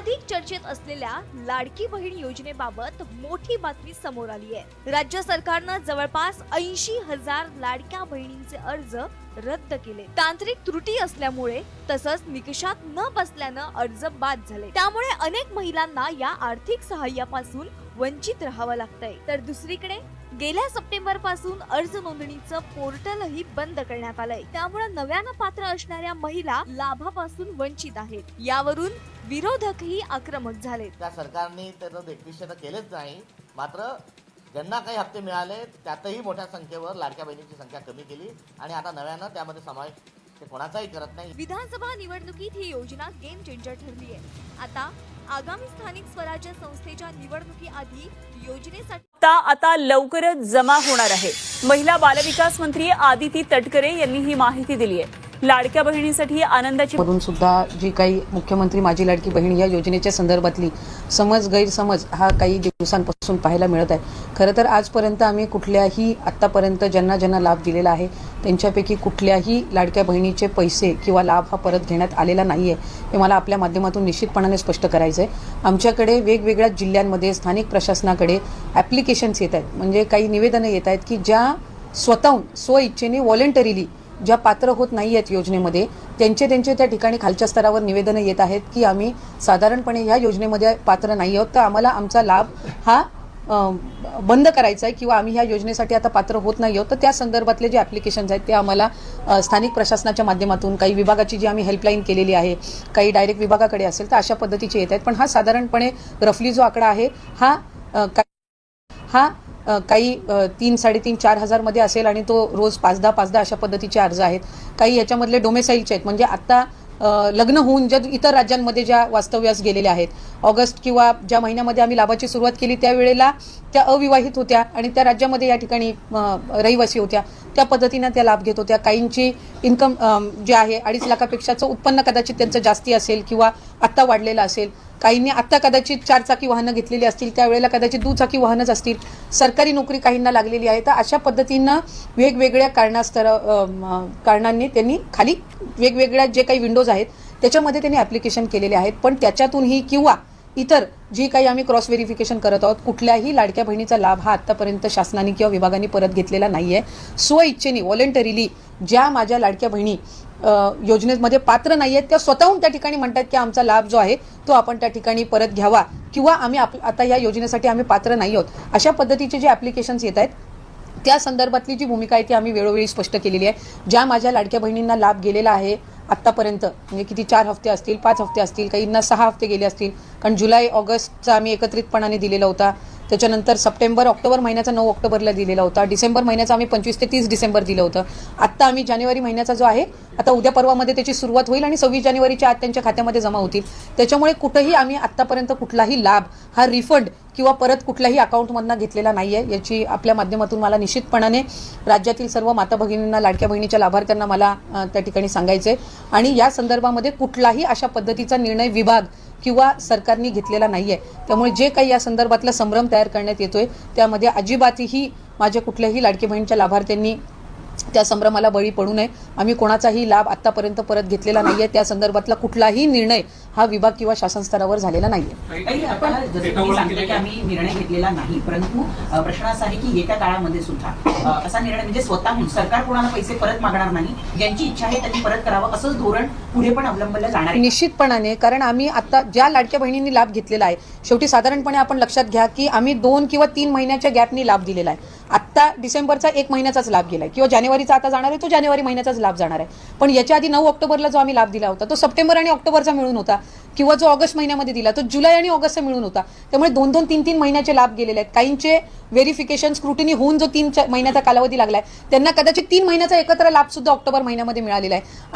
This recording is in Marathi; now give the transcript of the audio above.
सर्वाधिक चर्चेत असलेल्या लाडकी बहीण योजनेबाबत मोठी बातमी समोर आली आहे. राज्य सरकारनं जवळपास ऐंशी हजार लाडक्या बहिणींचे अर्ज रद्द केले. तांत्रिक त्रुटी असल्यामुळे तसंच निकषात न बसल्यानं अर्ज बाद झाले. त्यामुळे अनेक महिलांना या आर्थिक सहाय्यापासून वंचित राहावं लागतंय. तर दुसरीकडे गेल्या सप्टेंबरपासून अर्ज नोंदणीचं पोर्टलही बंद करण्यात आलंय. त्यामुळे नव्यानं पात्र असणाऱ्या महिला लाभापासून वंचित आहेत. यावरून विरोधकही आक्रमक झालेत. त्या सरकारने त्याचं देखरेख केलेच नाही. मात्र ज्यांना काही हप्ते मिळाले त्यातही मोठ्या संख्येवर लाडक्या बहिणीची संख्या कमी केली आणि आता नव्यानं त्यामध्ये समावेश ते कोणाचाही करत नाही. विधानसभा निवडणुकीत ही योजना गेम चेंजर ठरली आहे आता आगामी स्थानिक स्वराज्य संस्थेच्या निवडणुकीआधी योजनेसाठी आता आता लवकरच जमा होणार आहे. महिला बालविकास मंत्री आदिती तटकरे यांनी ही माहिती दिली आहे. लाडक्या बहिणीसाठी आनंदाची मधून सुद्धा जी काही मुख्यमंत्री माझी लाडकी बहीण या योजनेच्या संदर्भातली समज गैरसमज हा काही दिवसांपासून पाहायला मिळत आहे. खरं तर आजपर्यंत आम्ही कुठल्याही आत्तापर्यंत ज्यांना ज्यांना लाभ दिलेला आहे त्यांच्यापैकी कुठल्याही लाडक्या बहिणीचे पैसे किंवा लाभ हा परत घेण्यात आलेला नाही आहे हे मला आपल्या माध्यमातून निश्चितपणाने स्पष्ट करायचं आहे आमच्याकडे वेगवेगळ्या जिल्ह्यांमध्ये स्थानिक प्रशासनाकडे ॲप्लिकेशन्स येत आहेत. म्हणजे काही निवेदनं येत आहेत की ज्या स्वतःहून स्वइच्छेने व्हॉलेंटरीली ज्या पात्र होत नाही आहेत योजनेमध्ये त्यांचे त्यांचे त्या ठिकाणी खालच्या स्तरावर निवेदनं येत आहेत की आम्ही साधारणपणे ह्या योजनेमध्ये पात्र नाही आहोत तर आम्हाला आमचा लाभ हा बंद करायचं आहे किंवा आम्ही ह्या योजनेसाठी आता पात्र होत नाही आहोत तर त्या संदर्भातले जे ॲप्लिकेशन्स आहेत ते आम्हाला स्थानिक प्रशासनाच्या माध्यमातून काही विभागाची जी आम्ही हेल्पलाईन केलेली आहे काही डायरेक्ट विभागाकडे असेल तर अशा पद्धतीचे येत आहेत. पण हा साधारणपणे रफली जो आकडा आहे हा हा काही तीन साडेतीन चार हजारमध्ये असेल आणि तो रोज पाच दहा पाच दहा अशा पद्धतीचे अर्ज आहेत. काही याच्यामधले डोमेसाईलचे आहेत म्हणजे आत्ता लग्न होऊन ज्या इतर राज्यांमध्ये ज्या वास्तव्यास गेलेल्या आहेत ऑगस्ट किंवा ज्या महिन्यामध्ये आम्ही लाभाची सुरुवात केली त्यावेळेला त्या अविवाहित होत्या आणि त्या राज्यामध्ये या ठिकाणी रहिवासी होत्या. त्या पद्धतीनं त्या लाभ घेत होत्या. काहींची इन्कम जे आहे अडीच लाखापेक्षाचं उत्पन्न कदाचित त्यांचं जास्ती असेल किंवा आत्ता वाढलेलं असेल. काहींनी आत्ता कदाचित चार चाकी वाहनं घेतलेली असतील त्यावेळेला कदाचित दुचाकी वाहनच असतील. सरकारी नोकरी काहींना लागलेली आहे. तर अशा पद्धतीनं वेगवेगळ्या कारणास्तर कारणांनी त्यांनी खाली वेगवेगळ्या जे काही विंडोज आहेत त्याच्यामध्ये त्यांनी ॲप्लिकेशन केलेले आहेत. पण त्याच्यातूनही किंवा इतर जी काही आम्ही क्रॉस व्हेरिफिकेशन करत आहोत कुठल्याही लाडक्या बहिणीचा लाभ हा आत्तापर्यंत शासनाने किंवा विभागाने परत घेतलेला नाही आहे स्वइच्छेने व्हॉलेंटरीली ज्या माझ्या लाडक्या बहिणी योजनेमध्ये पात्र नाही आहेत त्या स्वतःहून त्या ठिकाणी म्हणतात की आमचा लाभ जो आहे तो आपण त्या ठिकाणी परत घ्यावा किंवा आम्ही आप आता या योजनेसाठी आम्ही पात्र नाही आहोत. अशा पद्धतीचे जे ॲप्लिकेशन्स येत आहेत त्या संदर्भातली जी भूमिका आहे ती आम्ही वेळोवेळी स्पष्ट केलेली आहे. ज्या माझ्या लाडक्या बहिणींना लाभ गेलेला आहे आत्तापर्यंत. म्हणजे किती चार हफ्ते असतील पाच हफ्ते असतील काहींना सहा हफ्ते गेले असतील. कारण जुलै ऑगस्टचा आम्ही एकत्रितपणाने दिलेला होता. त्याच्यानंतर सप्टेंबर ऑक्टोबर महिन्याचा नऊ ऑक्टोबरला दिलेला होता. डिसेंबर महिन्याचा आम्ही पंचवीस ते तीस डिसेंबर दिलं होतं. आत्ता आम्ही जानेवारी महिन्याचा जो आहे आता उद्या परवामध्ये त्याची सुरुवात होईल आणि सव्वीस जानेवारीच्या आत त्यांच्या खात्यामध्ये जमा होतील. त्याच्यामुळे कुठेही आम्ही आत्तापर्यंत कुठलाही लाभ हा रिफंड किंवा परत कुठल्याही अकाउंटमधनं घेतलेला नाही आहे याची आपल्या माध्यमातून मला निश्चितपणाने राज्यातील सर्व माता भगिनींना लाडक्या बहिणीच्या लाभार्थ्यांना मला त्या ठिकाणी सांगायचे आणि या संदर्भामध्ये कुठलाही अशा पद्धतीचा निर्णय विभाग किंवा सरकारने घेतलेला नाही आहे त्यामुळे जे काही या संदर्भातला संभ्रम तयार करण्यात येतोय त्यामध्ये अजिबातही माझ्या कुठल्याही लाडकी बहिणीच्या लाभार्थ्यांनी त्या संभ्रमाला बळी पडू नये. आम्ही कोणाचाही लाभ आतापर्यंत परत घेतलेला नाहीये. त्या संदर्भातला कुठलाही निर्णय हा विभाग किंवा शासन स्तरावर झालेला नाहीये. आपण जसं तुम्ही सांगितलं की आम्ही निर्णय घेतलेला नाही परंतु प्रश्न असा आहे की येत्या काळामध्ये सुद्धा असा निर्णय म्हणजे स्वतःहून सरकार कोणाला पैसे परत मागणार नाही ज्यांची इच्छा आहे त्यांनी परत करावं असंच धोरण पुढे पण अवलंबलं जाणार आहे. निश्चितपणाने कारण आम्ही आता ज्या लाडक्या बहिणींनी लाभ घेतलेला आहे शेवटी साधारणपणे आपण लक्षात घ्या की आम्ही दोन किंवा तीन महिन्याच्या गॅपनी लाभ दिलेला आहे. आत्ता डिसेंबरचा एक महिन्याचाच लाभ गेलाय किंवा जानेवारीचा आता जाणार आहे तो जानेवारी महिन्याचाच लाभ जाणार आहे. पण याच्या आधी नऊ ऑक्टोबरला जो आम्ही लाभ दिला होता तो सप्टेंबर आणि ऑक्टोबरचा मिळून होता किंवा जो ऑगस्ट महिन्यामध्ये दिला तो जुलै आणि ऑगस्टचा मिळून होता. त्यामुळे दोन दोन तीन तीन महिन्याचे लाभ गेलेले आहेत. काहींचे व्हेरिफिकेशन स्क्रुटिनी होऊन जो तीन महिन्याचा कालावधी लागलाय त्यांना कदाचित तीन महिन्याचा एकत्र लाभ सुद्धा ऑक्टोबर महिन्यामध्ये मिळालेला आहे.